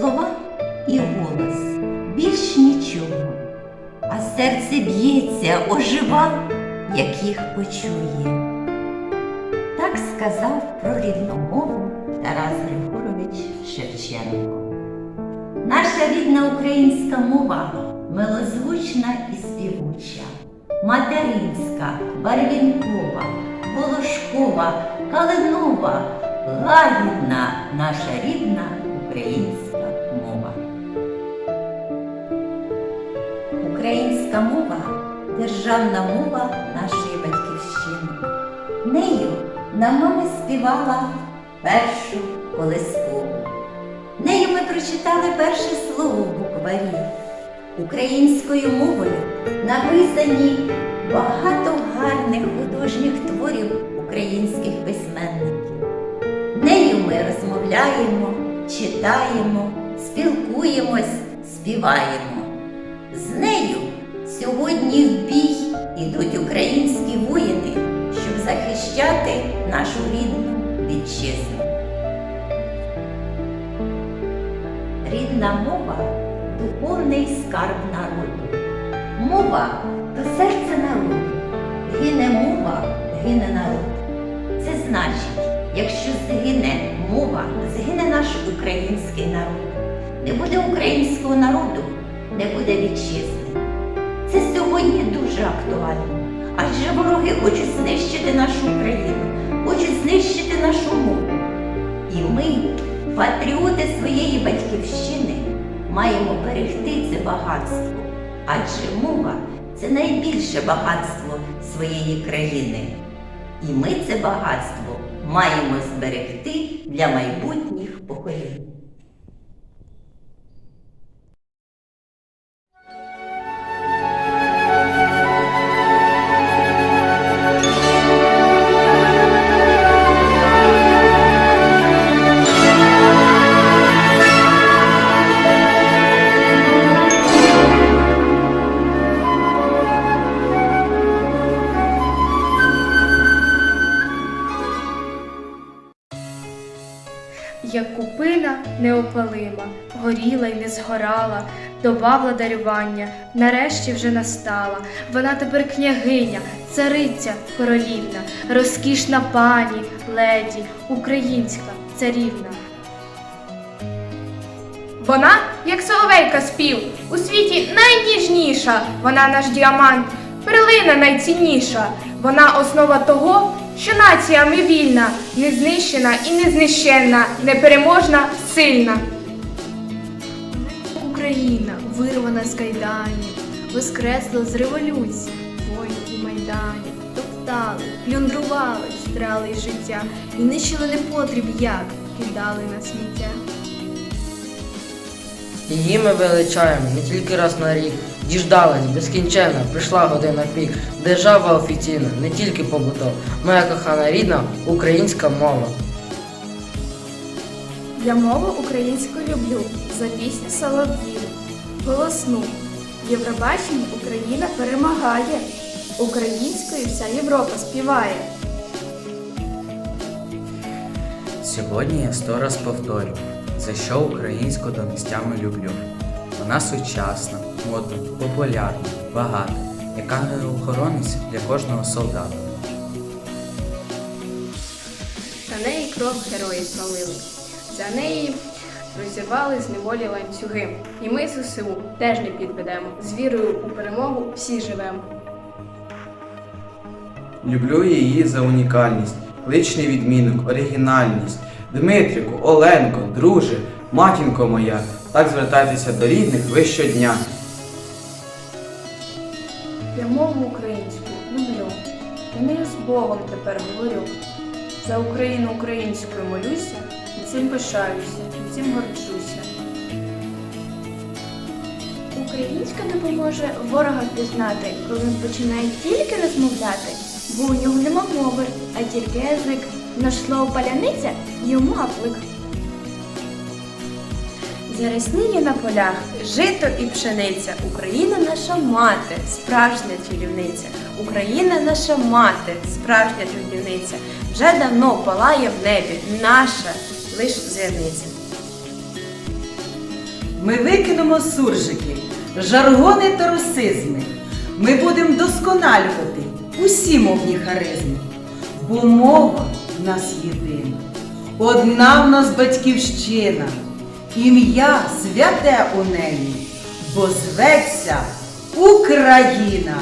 Слова і голос більш нічого, а серце б'ється, ожива, як їх почує. Так сказав про рідну мову Тарас Григорович Шевченко. Наша рідна українська мова милозвучна і співуча, материнська, барвінкова, волошкова, калинова, лагідна наша рідна українська Українська мова державна мова нашої батьківщини. Нею нам мама співала першу колискову. Нею ми прочитали перше слово в букварі. Українською мовою написані багато гарних художніх творів українських письменників. Нею ми розмовляємо, читаємо, спілкуємось, співаємо. З нею сьогодні в бій ідуть українські воїни, щоб захищати нашу рідну вітчизну. Рідна мова духовний скарб народу. Мова то серце народу. Гине мова, гине народ. Це значить, якщо згине мова, згине наш український народ. Не буде українського народу, не буде вітчизни. Сьогодні дуже актуально. Адже вороги хочуть знищити нашу Україну, хочуть знищити нашу мову. І ми, патріоти своєї батьківщини, маємо берегти це багатство. Адже мова це найбільше багатство своєї країни. І ми це багатство маємо зберегти для майбутніх поколінь. Неопалима, горіла й не згорала, доба владарювання нарешті вже настала. Вона тепер княгиня, цариця королівна, розкішна пані, леді, українська царівна. Вона, як соловейка спів, у світі найніжніша, вона наш діамант, перлина найцінніша, вона основа того, що нація ми вільна, незнищена і незнищенна, непереможна, сильна. Україна, вирвана з кайданів, воскресла з революції, воїн і майданів, топтали, плюндрували, здрали життя і нищили непотріб як, кидали на сміття. Її ми величаємо не тільки раз на рік. Діждалась безкінченна, прийшла година пік. Держава офіційна, не тільки побутова. Моя кохана рідна українська мова. Я мову українську люблю, за пісню солов'їв, голосну. В Євробаченні Україна перемагає, українською вся Європа співає. Сьогодні я сто раз повторю, за що українську до місцями люблю. Вона сучасна, модна, популярна, багата, як ангел-охоронець для кожного солдата. За неї кров герої пролили, за неї розірвали з неволі ланцюги. І ми ЗСУ теж не підведемо. З вірою у перемогу всі живемо. Люблю її за унікальність, кличний відмінок, оригінальність. Дмитрику, Оленко, друже, матінко моя, так звертайтеся до рідних ви щодня. Я мову українську люблю. Я нею з Богом тепер говорю. За Україну українською молюся, і цим пишаюся, і цим горджуся. Українська допоможе ворога пізнати, коли він починає тільки розмовляти, бо у нього нема мови, а тільки язик. Наш слово паляниця йому гаплик. Зарясніє на полях жито і пшениця. Україна наша мати, справжня чарівниця. Україна наша мати, справжня трудівниця, вже давно палає в небі, наша лиш зірниця. Ми викинемо суржики, жаргони та русизми. Ми будемо досконалювати усі мовні харизми, бо мова нас єдина. Одна в нас батьківщина, ім'я святе у неї, бо зветься Україна.